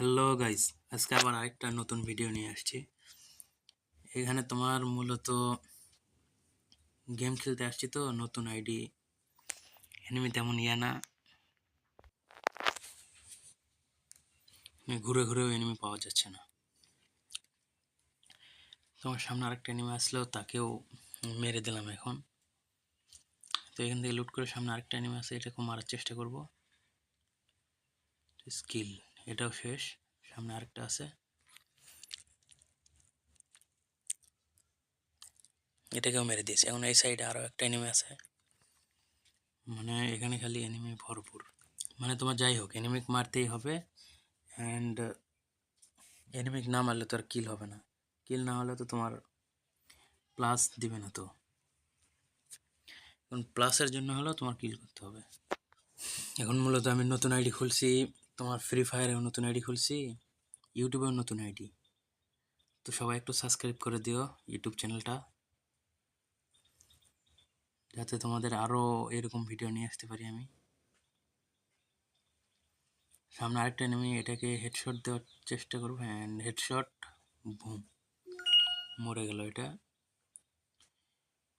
Hello guys আজকে আবার আরেকটা নতুন ভিডিও নিয়ে আসছি। এখানে তোমার মূলত গেম খেলতে আসছি তো, নতুন আইডি এনিমি তেমন ইয়া না। ঘুরে ঘুরেও এনিমি পাওয়া যাচ্ছে না। তোমার সামনে আরেকটা এনিমি আসলেও তাকেও মেরে দিলাম এখন। তো এখান থেকে লুট করে সামনে আরেকটা এনিমি আছে এটাকে মারার চেষ্টা করব। স্কিল এটাও শেষ। সামনে আরেকটা আছে। এটাকেও মেরে দিয়েছে। এখন এই সাইডে আরও একটা এনিমি আছে। মানে এখানে খালি এনিমি ভরপুর। মানে তোমার যাই হোক এনিমিক মারতেই হবে অ্যান্ড এনিমিক না মারলে তো আর কিল হবে না। কিল না হলে তো তোমার প্লাস দিবে না তো। এখন প্লাসের জন্য হলেও তোমার কিল করতে হবে। এখন মূলত আমি নতুন আইডি খুলছি। তোমার ফ্রি ফায়ারে নতুন আইডি খুলছি ইউটিউবেও নতুন আইডি তো সবাই একটু সাবস্ক্রাইব করে দিও ইউটিউব চ্যানেলটা যাতে তোমাদের আরও এরকম ভিডিও নিয়ে আসতে পারি আমি। সামনে আরেকটা নেমে এটাকে হেডশট দেওয়ার চেষ্টা করব অ্যান্ড হেডশট বুম মরে গেল এটা।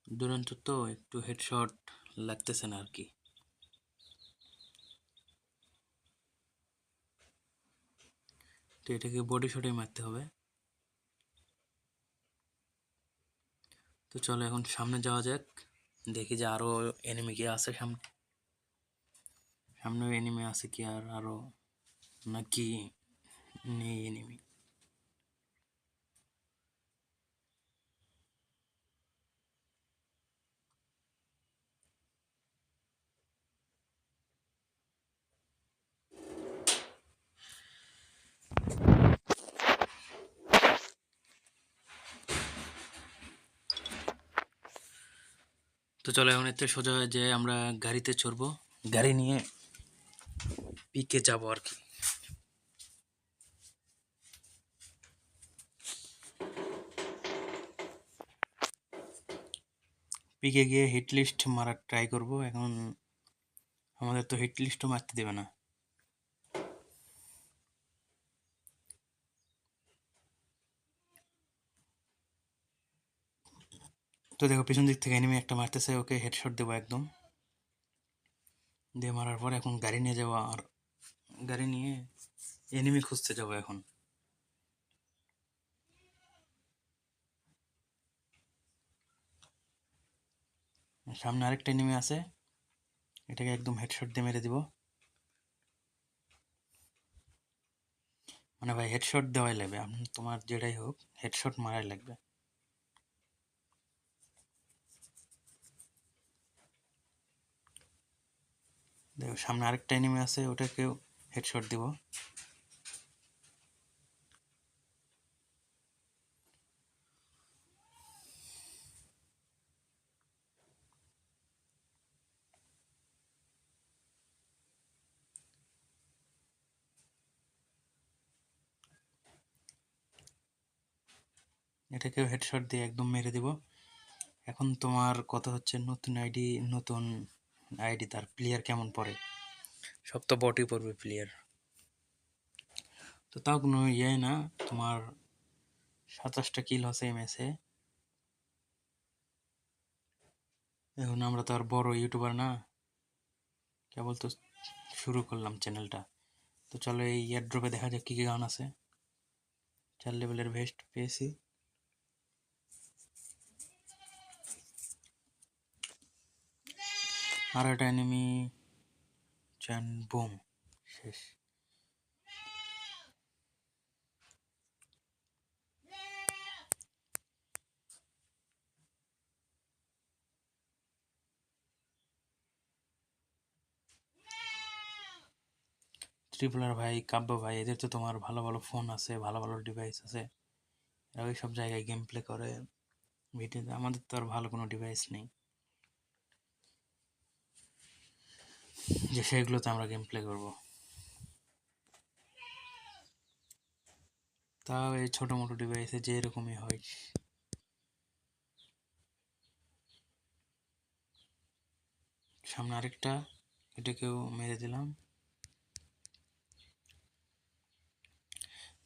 দুরন্ত তো একটু হেডশট লাগতেছে না আর কি। তো এটাকে বডি শটে মারতে হবে। তো চলো এখন সামনে যাওয়া যাক, দেখি যে আরও এনিমি কি আছে সামনে। সামনে এনিমি আছে কি আর আরও নাকি নেই এনিমি তো চলো এখন এতে সোজা হয়ে যে আমরা গাড়িতে চড়বো। গাড়ি নিয়ে পিকে যাব আর কি। পিকে গিয়ে হিটলিস্ট মারার ট্রাই করব। এখন আমাদের তো হিটলিস্টও মারতে দেবে না। তো দেখো, পিছন দিক থেকে এনিমি একটা মারতেছে, ওকে হেডশট দেবো একদম। দিয়ে মারার পর এখন গাড়ি নিয়ে যাব, আর গাড়ি নিয়ে এনিমি খুঁজতে যাব এখন। সামনে আরেকটা এনিমি আছে, এটাকে একদম হেডশট দিয়ে মেরে দিব। মানে ভাই হেডশট দেওয়াই লাগবে তোমার যেটাই হোক হেডশট মারাই লাগবে। সামনে আরেকটা এনিমি আছে, ওটাকেও হেডশট দিব। এটাকেও হেডশট দিয়ে একদম মেরে দিব। এখন তোমার কথা হচ্ছে নতুন আইডি, নতুন আইডি তার প্লেয়ার কেমন পড়ে? সব তো বটই পড়বে প্লেয়ার তো তাও কোনো ইয়ে না তোমার সাতাশটা কিল হচ্ছে এই ম্যাচে এখন আমরা তো আর বড় ইউটিউবার না। কেবল তো শুরু করলাম চ্যানেলটা তো চলো এই ইয়ারড্রপে দেখা যাক কী কী গান আছে। চার লেভেলের ভেস্ট পেয়েছি। আর একটা এনিমি চ্যান বুম শেষ। ত্রিপুলার ভাই, কাব্য ভাই, এদের তো তোমার ভালো ভালো ফোন আছে, ভালো ভালো ডিভাইস আছে। এরা ওই সব জায়গায় গেম প্লে করে। ভিডিও আমাদের তো আর ভালো কোনো ডিভাইস নেই। যে সেগুলোতে আমরা গেম প্লে করব। তাও এই ছোটো মোটো ডিভাইসে যে এরকমই হয়। সামনে আরেকটা, এটাকেও মেরে দিলাম।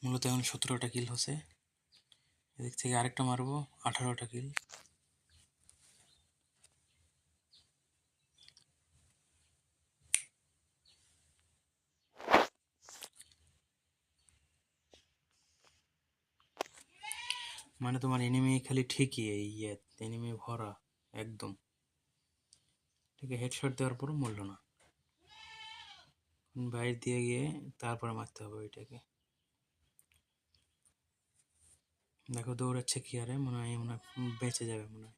মূলত এখন সতেরোটা কিল হচ্ছে। এদিক থেকে আরেকটা মারবো, আঠারোটা কিল মানে তোমার এনিমি খালি ঠিকই এই ইয়ে এনিমি ভরা, একদম। ঠিক আছে হেডশট দেওয়ার পরও মরল না। বাইরে দিয়ে গিয়ে তারপরে মারতে হবে ওইটাকে। দেখো দৌড়াচ্ছে কি আরে মনে হয় মনে হয় বেঁচে যাবে মনে হয়।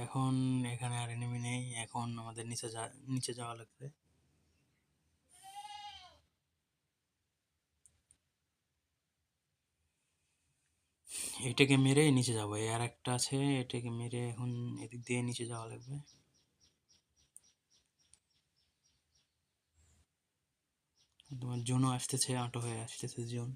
এখন এখানে আর এনিমি নেই। এখন আমাদের নিচে যা, নিচে যাওয়া লাগবে। এটাকে মেরে নিচে যাব। আর একটা আছে, এটাকে মেরে এখন এদিক দিয়ে নিচে যাওয়া লাগবে। তোমার জোনও আসতেছে, আটো হয়ে আসতেছে জোন।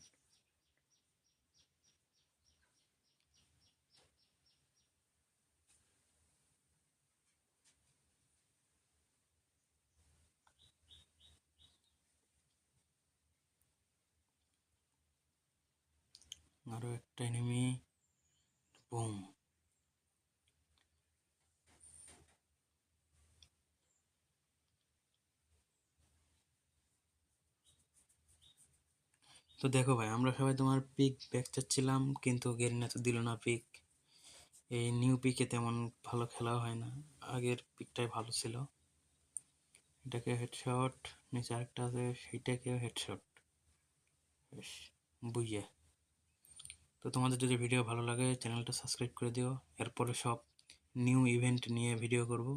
আরও একটা এনিমি বুম তো দেখো ভাই, আমরা সবাই তোমার পিক ব্যাক চাচ্ছিলাম, কিন্তু গেরিনা তো দিল না পিক এই নিউ পিকে তেমন ভালো খেলা হয় না, আগের পিকটাই ভালো ছিল। এটাকে হেডশট নিচে আরেকটা আছে সেইটাকেও হেডশট বেশ, বুইয়া। তো তোমাদের যদি ভিডিও ভালো লাগে চ্যানেলটা সাবস্ক্রাইব করে দিও। এরপরে সব নিউ ইভেন্ট নিয়ে ভিডিও করব।